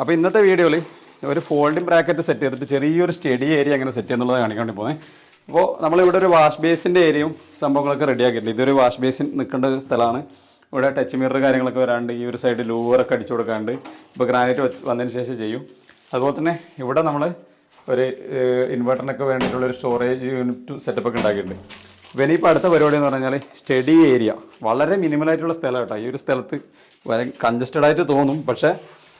അപ്പോൾ ഇന്നത്തെ വീഡിയോയിൽ ഒരു ഫോൾഡിംഗ് ബ്രാക്കറ്റ് സെറ്റ് ചെയ്തിട്ട് ചെറിയൊരു സ്റ്റഡി ഏരിയ അങ്ങനെ സെറ്റ് ചെയ്യുന്നുള്ളത് കാണിക്കാൻ പോകുന്നത് അപ്പോൾ നമ്മളിവിടെ ഒരു വാഷ് ബേസിന്റെ ഏരിയയും സംഭവങ്ങളൊക്കെ റെഡി ആക്കിയിട്ടുണ്ട്. ഇതൊരു വാഷ് ബേസിൻ നിൽക്കേണ്ട ഒരു സ്ഥലമാണ്. ഇവിടെ ടച്ച് മിറർ കാര്യങ്ങളൊക്കെ വരാണ്ട് ഈ ഒരു സൈഡ് ലൂവറൊക്കെ അടിച്ചു കൊടുക്കാണ്ട് ഇപ്പോൾ ഗ്രാനൈറ്റ് വന്നതിന് ശേഷം ചെയ്യും. അതുപോലെ തന്നെ ഇവിടെ നമ്മൾ ഒരു ഇൻവെർട്ടറിനൊക്കെ വേണ്ടിയിട്ടുള്ള ഒരു സ്റ്റോറേജ് യൂണിറ്റ് സെറ്റപ്പ് ഒക്കെ ഉണ്ടാക്കിയിട്ടുണ്ട്. പിന്നെ ഇപ്പോൾ അടുത്ത പരിപാടി എന്ന് പറഞ്ഞാൽ സ്റ്റഡി ഏരിയ വളരെ മിനിമലായിട്ടുള്ള സ്ഥലം കേട്ടോ. ഈ ഒരു സ്ഥലത്ത് കൺജസ്റ്റഡ് ആയിട്ട് തോന്നും. പക്ഷേ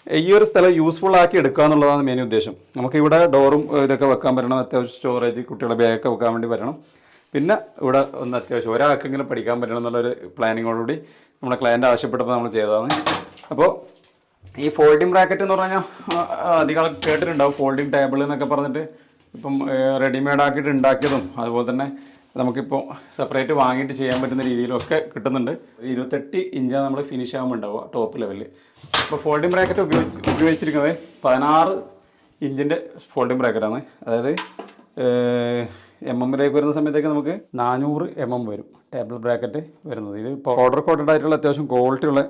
ഈ ഒരു സ്ഥലം യൂസ്ഫുൾ ആക്കി എടുക്കുക എന്നുള്ളതാണ് മെയിൻ ഉദ്ദേശം. നമുക്ക് ഇവിടെ ഡോറും ഇതൊക്കെ വെക്കാൻ പറ്റണം. അത്യാവശ്യം സ്റ്റോറേജ് കുട്ടികളുടെ ബാഗൊക്കെ വെക്കാൻ വേണ്ടി വരണം പിന്നെ ഇവിടെ ഒന്ന് അത്യാവശ്യം ഒരാൾക്കെങ്കിലും പഠിക്കാൻ പറ്റണം എന്നുള്ളൊരു പ്ലാനിങ്ങോടുകൂടി നമ്മുടെ ക്ലയന്റ് ആവശ്യപ്പെട്ടപ്പോൾ നമ്മൾ ചെയ്തതാണ്. അപ്പോൾ ഈ ഫോൾഡിംഗ് ബ്രാക്കറ്റ് എന്ന് പറഞ്ഞാൽ അധികം കേട്ടിട്ടുണ്ടാവും. ഫോൾഡിംഗ് ടേബിൾ എന്നൊക്കെ പറഞ്ഞിട്ട് ഇപ്പം റെഡിമെയ്ഡ് ആക്കിയിട്ട് ഉണ്ടാക്കിയതും അതുപോലെ തന്നെ നമുക്കിപ്പോൾ സെപ്പറേറ്റ് വാങ്ങിയിട്ട് ചെയ്യാൻ പറ്റുന്ന രീതിയിലൊക്കെ കിട്ടുന്നുണ്ട്. ഇരുപത്തെട്ട് ഇഞ്ചാണ് നമ്മൾ ഫിനിഷ് ആകുമ്പോൾ ഉണ്ടാവുക ടോപ്പ് ലെവലിൽ അപ്പോൾ ഫോൾഡിംഗ് ബ്രാക്കറ്റ് ഉപയോഗിച്ച് ഉപയോഗിച്ചിരിക്കുന്നത് പതിനാറ് ഇഞ്ചിന്റെ ഫോൾഡിംഗ് ബ്രാക്കറ്റാണ് അതായത് എം എമ്മിലേക്ക് വരുന്ന സമയത്തേക്ക് നമുക്ക് നാനൂറ് എം എം വരും ടേബിൾ ബ്രാക്കറ്റ് വരുന്നത്. ഇത് ഇപ്പോൾ ഓർഡർ കോട്ടഡ് ആയിട്ടുള്ള അത്യാവശ്യം ക്വാളിറ്റി ഉള്ള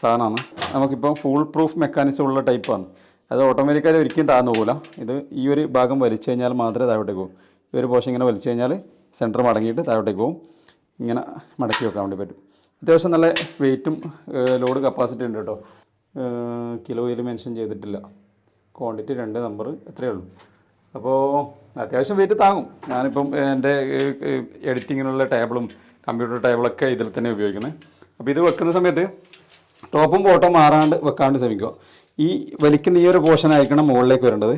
സാധനമാണ്. നമുക്കിപ്പോൾ ഫുൾ പ്രൂഫ് മെക്കാനിസം ഉള്ള ടൈപ്പാണ് അത് ഓട്ടോമാറ്റിക്കായി ഒരിക്കലും താഴ്ന്നു പോകില്ല ഇത് ഈ ഒരു ഭാഗം വലിച്ചു കഴിഞ്ഞാൽ മാത്രമേ താഴോട്ടേക്ക് പോകും. ഈ ഒരു പോഷൻ ഇങ്ങനെ വലിച്ചു കഴിഞ്ഞാൽ സെന്റർ മടങ്ങിയിട്ട് താഴോട്ടേക്ക് പോകും ഇങ്ങനെ മടക്കി വെക്കാൻ വേണ്ടി പറ്റും. അത്യാവശ്യം നല്ല വെയിറ്റും ലോഡ് കപ്പാസിറ്റി ഉണ്ട് കേട്ടോ. കിലോയിൽ മെൻഷൻ ചെയ്തിട്ടില്ല. ക്വാണ്ടിറ്റി രണ്ട് നമ്പർ എത്രയേ ഉള്ളൂ. അപ്പോൾ അത്യാവശ്യം വെയിറ്റ് താങ്ങും. ഞാനിപ്പം എന്റെ എഡിറ്റിങ്ങിനുള്ള ടേബിളും കമ്പ്യൂട്ടർ ടേബിളൊക്കെ ഇതിൽ തന്നെ ഉപയോഗിക്കുന്നത് അപ്പോൾ ഇത് വെക്കുന്ന സമയത്ത് ടോപ്പും ബോട്ടവും മാറാണ്ട് വെക്കാണ്ട് ശ്രമിക്കുക. ഈ വലിക്കുന്ന ഈ ഒരു പോർഷൻ ആയിരിക്കണം മുകളിലേക്ക് വരേണ്ടത്.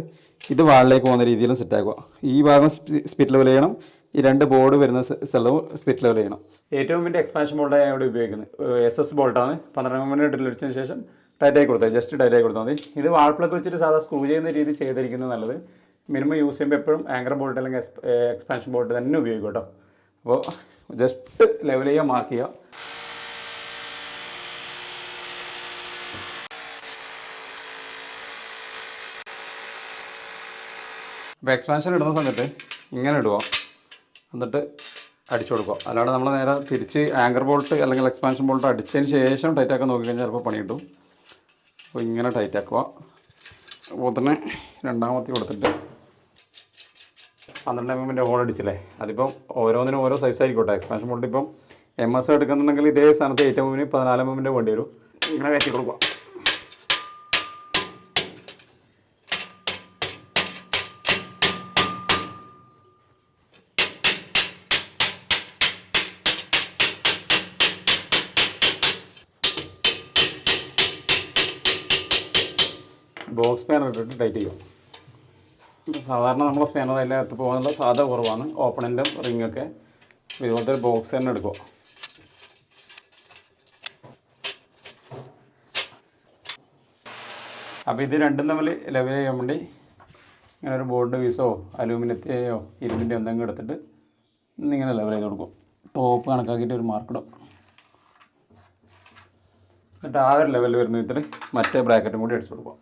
ഇത് വാളിലേക്ക് പോകുന്ന രീതിയിലും സെറ്റാക്കുക ഈ ഭാഗം സ്പിറ്റ് ലെവൽ ചെയ്യണം. ഈ രണ്ട് ബോർഡ് വരുന്ന സ്ഥ- സ്ഥലവും സ്പിറ്റ് ലെവൽ ചെയ്യണം. ഏറ്റവും വലിയ എക്സ്പാൻഷൻ ബോൾഡാണ് ഞാൻ ഇവിടെ ഉപയോഗിക്കുന്നത് എസ് എസ് ബോൾട്ടാണ് പന്ത്രണ്ട് മണി ഡ്രില്ല് അടിച്ചതിന് ശേഷം ടൈറ്റായി കൊടുത്താൽ ജസ്റ്റ് ടൈറ്റായി കൊടുത്താൽ മതി. ഇത് വാൾ വെച്ചിട്ട് സാധാ സ്ക്രൂ ചെയ്യുന്ന രീതി ചെയ്തിരിക്കുന്നത് നല്ലത്. മിനിമം യൂസ് ചെയ്യുമ്പോൾ എപ്പോഴും ആങ്കർ ബോൾട്ട് അല്ലെങ്കിൽ എക്സ്പാൻഷൻ ബോൾട്ട് തന്നെ ഉപയോഗിക്കും കേട്ടോ. അപ്പോൾ ജസ്റ്റ് ലെവൽ ചെയ്യുക മാർക്ക് ചെയ്യുക അപ്പോൾ എക്സ്പാൻഷൻ ഇടുന്ന സമയത്ത് ഇങ്ങനെ ഇടുക എന്നിട്ട് അടിച്ചു കൊടുക്കുക. അല്ലാണ്ട് നമ്മൾ നേരെ തിരിച്ച് ആങ്കർ ബോൾട്ട് അല്ലെങ്കിൽ എക്സ്പാൻഷൻ ബോൾട്ട് അടിച്ചതിന് ശേഷം ടൈറ്റാക്കാൻ നോക്കിക്കഴിഞ്ഞാൽ ചിലപ്പോൾ പണി കിട്ടും. അപ്പോൾ ഇങ്ങനെ ടൈറ്റ് ആക്കുക അപ്പോൾ തന്നെ രണ്ടാമത്തെ കൊടുത്തിട്ട് പന്ത്രണ്ട് എം എമ്മിന്റെ ഹോൾ അടിച്ചില്ലേ? അതിപ്പം ഓരോന്നിനും ഓരോ സൈസ് ആയിരിക്കട്ടെ എക്സ്പാൻഷൻ ബോൾട്ട് ഇപ്പം എം എസ് എടുക്കുന്നുണ്ടെങ്കിൽ ഇതേ സ്ഥാനത്ത് ഏറ്റവും എമ്മിന് പതിനാല് എം എമ്മിന്റെ വേണ്ടി വരും. ഇങ്ങനെ കയറ്റി കൊടുക്കുക ബോക്സ് സ്പാനർ ഇട്ടിട്ട് ടൈറ്റ് ചെയ്യും. സാധാരണ നമ്മളെ സ്പാനർ അതിനകത്ത് പോകാനുള്ള സാധ്യത കുറവാണ്. ഓപ്പണിന്റെ റിങ്ങൊക്കെ ഇതുപോലത്തെ ബോക്സ് തന്നെ എടുക്കുക. അപ്പോൾ ഇത് രണ്ടും തമ്മിൽ ലെവൽ ചെയ്യാൻ വേണ്ടി ഇങ്ങനെ ഒരു ബോർഡ് പീസോ അലൂമിനിയത്തെയോ ഇരുമ്പിന്റെ എന്തെങ്കിലും എടുത്തിട്ട് ഇന്നിങ്ങനെ ലെവൽ ചെയ്ത് കൊടുക്കും. ടോപ്പ് കണക്കാക്കിയിട്ട് ഒരു മാർക്കിടും എന്നിട്ട് ആ ഒരു ലെവലിൽ വരുന്ന വിധത്തിൽ മറ്റേ ബ്രാക്കറ്റും കൂടി അടിച്ചു കൊടുക്കുക.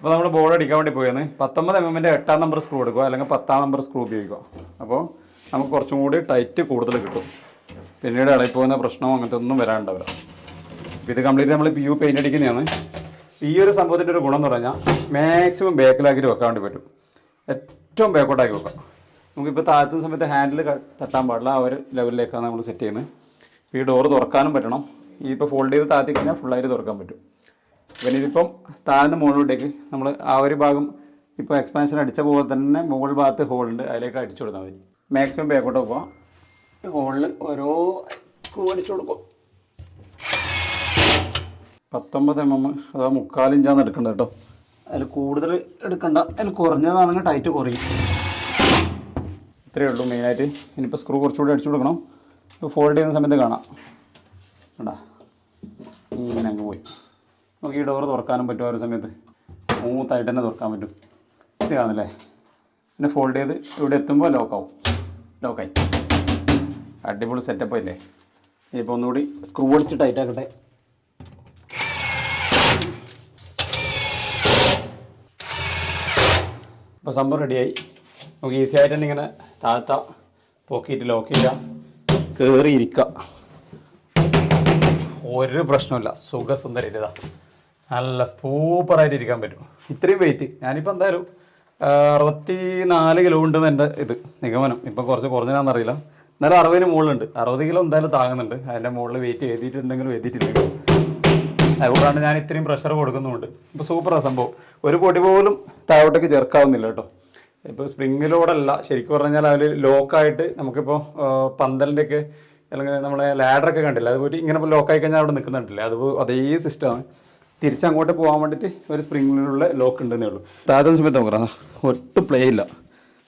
അപ്പോൾ നമ്മൾ ബോർഡ് അടിക്കാൻ വേണ്ടി പോയാണ് പത്തൊമ്പത് എം എമ്മിന്റെ എട്ടാം നമ്പർ സ്ക്രൂ എടുക്കുക അല്ലെങ്കിൽ പത്താം നമ്പർ സ്ക്രൂ ഉപയോഗിക്കുക. അപ്പോൾ നമുക്ക് കുറച്ചും കൂടി ടൈറ്റ് കൂടുതൽ കിട്ടും. പിന്നീട് ഇളകിപ്പോകുന്ന പ്രശ്നമോ അങ്ങനത്തെ ഒന്നും വരാണ്ടാവില്ല ഇത് കംപ്ലീറ്റ് നമ്മൾ പി യു പെയിന്റ് അടിക്കുന്നതാണ്. ഈ ഒരു സംഭവത്തിന്റെ ഒരു ഗുണം എന്ന് പറഞ്ഞാൽ മാക്സിമം ബാക്കിലാക്കിയിട്ട് വെക്കാൻ വേണ്ടി പറ്റും. ഏറ്റവും ബാക്കോട്ടാക്കി വെക്കാം. നമുക്കിപ്പോൾ താഴ്ത്തുന്ന സമയത്ത് ഹാൻഡിൽ തട്ടാൻ പാടില്ല. ആ ഒരു ലെവലിലേക്കാണ് നമ്മൾ സെറ്റ് ചെയ്യുന്നത്. ഈ ഡോറ് തുറക്കാനും പറ്റണം. ഈ ഇപ്പോൾ ഫോൾഡ് ചെയ്ത് താഴ്ത്തി കഴിഞ്ഞാൽ ഫുള്ളായിട്ട് തുറക്കാൻ പറ്റും. പിന്നെ ഇതിപ്പം താഴ്ന്ന മുകളിലോട്ടേക്ക് നമ്മൾ ആ ഒരു ഭാഗം ഇപ്പോൾ എക്സ്പാൻഷൻ അടിച്ച പോലെ തന്നെ മുകൾ ഭാഗത്ത് ഹോളുണ്ട് അതിലേക്ക് അടിച്ചു കൊടുത്താൽ മതി. മാക്സിമം ബാക്കോട്ട് പോവാം. ഹോളിൽ ഓരോ അടിച്ചു കൊടുക്കും. പത്തൊമ്പത് എം എം അതാ എടുക്കേണ്ട എടുക്കേണ്ടത് കേട്ടോ. അതിൽ കൂടുതൽ എടുക്കണ്ട. അതിൽ കുറഞ്ഞതാണെങ്കിൽ ടൈറ്റ് കുറയും. ഇത്രയേ ഉള്ളൂ മെയിനായിട്ട് ഇനിയിപ്പോൾ സ്ക്രൂ കുറച്ചുകൂടി അടിച്ചു കൊടുക്കണം. ഫോൾഡ് ചെയ്യുന്ന സമയത്ത് കാണാം. കേട്ടാ ഇങ്ങനെ അങ്ങ് പോയി. നമുക്ക് ഈ ഡോറ് തുറക്കാനും പറ്റും ആ ഒരു സമയത്ത്. സ്മൂത്തായിട്ട് തന്നെ തുറക്കാൻ പറ്റും. ഇത് കാണുന്നില്ലേ പിന്നെ ഫോൾഡ് ചെയ്ത് ഇവിടെ എത്തുമ്പോൾ ലോക്കാവും ലോക്കായി അടിപൊളി സെറ്റപ്പ് അല്ലേ? ഇപ്പോൾ ഒന്നുകൂടി സ്ക്രൂ അടിച്ച് ടൈറ്റ് ആക്കട്ടെ. ഇപ്പോൾ സംഭവം റെഡിയായി നമുക്ക് ഈസി ആയിട്ട് തന്നെ ഇങ്ങനെ താഴ്ത്ത. പോക്കിയിട്ട് ലോക്ക് ചെയ്യാം. കയറിയിരിക്കുക ഒരു പ്രശ്നമില്ല സുഖസുന്ദരിത നല്ല സൂപ്പറായിട്ട് ഇരിക്കാൻ പറ്റും. ഇത്രയും വെയിറ്റ് ഞാനിപ്പോൾ എന്തായാലും അറുപത്തി നാല് കിലോ ഉണ്ടെന്ന് എന്റെ ഇത് നിഗമനം. ഇപ്പം കുറച്ച് കുറഞ്ഞതാണെന്നറിയില്ല എന്നാലും അറുപതിന് മുകളിലുണ്ട്. അറുപത് കിലോ എന്തായാലും താങ്ങുന്നുണ്ട്. അതിന്റെ മുകളിൽ വെയിറ്റ് എഴുതിയിട്ടുണ്ടെങ്കിലും എഴുതിയിട്ടില്ല. അതുകൊണ്ടാണ് ഞാൻ ഇത്രയും പ്രഷർ കൊടുക്കുന്നുണ്ട് ഇപ്പോൾ സൂപ്പറാണ് സംഭവം. ഒരു പൊടി പോലും താഴോട്ടേക്ക് ചേർക്കാവുന്നില്ല കേട്ടോ. ഇപ്പോൾ സ്പ്രിങ്ങിലൂടെയല്ല ശരിക്കും പറഞ്ഞാൽ അതിൽ ലോക്കായിട്ട് നമുക്കിപ്പോൾ പന്തലിന്റെ ഒക്കെ അല്ലെങ്കിൽ നമ്മളെ ലാഡറൊക്കെ കണ്ടില്ല? അതുപോലെ ഇങ്ങനെ ലോക്കായി കഴിഞ്ഞാൽ അവിടെ നിൽക്കുന്നുണ്ടല്ലേ? അത് അതേ സിസ്റ്റമാണ് തിരിച്ചങ്ങോട്ട് പോകാൻ വേണ്ടിയിട്ട് ഒരു സ്പ്രിങ്ങിലുള്ള ലോക്ക് ഉണ്ടെന്നേ ഉള്ളൂ. താഴത്തെ സമയത്ത് നോക്കാം ഒട്ടും പ്ലേ ഇല്ല.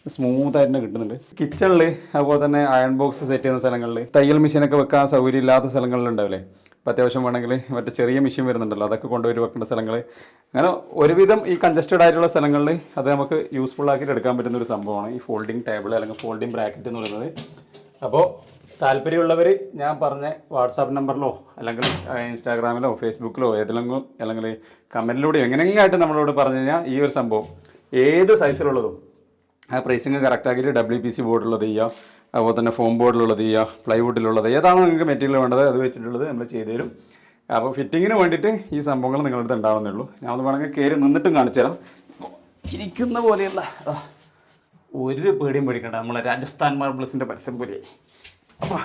സ്മൂത്തായിട്ട് തന്നെ കിട്ടുന്നുണ്ട്. കിച്ചണിൽ അതുപോലെ തന്നെ അയൺ ബോക്സ് സെറ്റ് ചെയ്യുന്ന സ്ഥലങ്ങളിൽ തയ്യൽ മെഷീനൊക്കെ വെക്കാൻ സൗകര്യം ഇല്ലാത്ത സ്ഥലങ്ങളിൽ ഉണ്ടാവില്ലേ ഇപ്പം അത്യാവശ്യം വേണമെങ്കിൽ മറ്റേ ചെറിയ മെഷീൻ വരുന്നുണ്ടല്ലോ അതൊക്കെ കൊണ്ടുപോയി വെക്കേണ്ട സ്ഥലങ്ങൾ അങ്ങനെ ഒരുവിധം ഈ കൺജസ്റ്റഡ് ആയിട്ടുള്ള സ്ഥലങ്ങളിൽ അത് നമുക്ക് യൂസ്ഫുൾ ആക്കിയിട്ട് എടുക്കാൻ പറ്റുന്ന ഒരു സംഭവമാണ് ഈ ഫോൾഡിംഗ് ടേബിൾ അല്ലെങ്കിൽ ഫോൾഡിംഗ് ബ്രാക്കറ്റ് എന്ന് പറയുന്നത്. അപ്പോൾ താല്പര്യമുള്ളവർ ഞാൻ പറഞ്ഞ വാട്സാപ്പ് നമ്പറിലോ അല്ലെങ്കിൽ ഇൻസ്റ്റാഗ്രാമിലോ ഫേസ്ബുക്കിലോ ഏതെങ്കിലും അല്ലെങ്കിൽ കമന്റിലൂടെയോ എങ്ങനെയായിട്ട് നമ്മളോട് പറഞ്ഞു കഴിഞ്ഞാൽ ഈ ഒരു സംഭവം ഏത് സൈസിലുള്ളതും ആ പ്രൈസിങ് കറക്റ്റാക്കിയിട്ട് ഡബ്ല്യു പി സി ബോർഡുള്ളത് ചെയ്യുക അതുപോലെ തന്നെ ഫോം ബോർഡിലുള്ളത് ചെയ്യുക പ്ലൈവുഡിലുള്ളത് ഏതാണോ നിങ്ങൾക്ക് മെറ്റീരിയൽ വേണ്ടത് അത് വെച്ചിട്ടുള്ളത് നമ്മൾ ചെയ്തു തരും. അപ്പോൾ ഫിറ്റിങ്ങിന് വേണ്ടിയിട്ട് ഈ സംഭവങ്ങൾ നിങ്ങളുടെ അടുത്ത് ഉണ്ടാവുന്നുള്ളൂ ഞാൻ ഒന്ന് വേണമെങ്കിൽ കയറി നിന്നിട്ടും കാണിച്ചു തരാം. ഇരിക്കുന്ന അതാ, ഒരു പേടിയും പേടിക്കണ്ട. നമ്മളെ രാജസ്ഥാൻ മാർബിൾസിന്റെ പരസ്യം പോലെയായി. അപ്പോൾ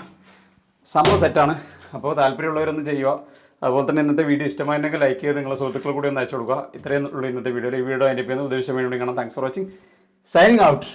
സംഭവം സെറ്റാണ് അപ്പോൾ താല്പര്യമുള്ളവരൊന്നും ചെയ്യുക. അതുപോലെ തന്നെ ഇന്നത്തെ വീഡിയോ ഇഷ്ടമായിട്ടുണ്ടെങ്കിൽ ലൈക്ക് ചെയ്ത് നിങ്ങളുടെ സുഹൃത്തുക്കൾ കൂടി ഒന്ന് അയച്ചു കൊടുക്കുക. ഇത്രയും ഉള്ളൂ ഇന്നത്തെ വീഡിയോ ഈ വീഡിയോ അതിന്റെ പേര് ഉദ്ദേശിച്ച വേണ്ടി കാണാം thanks for watching signing out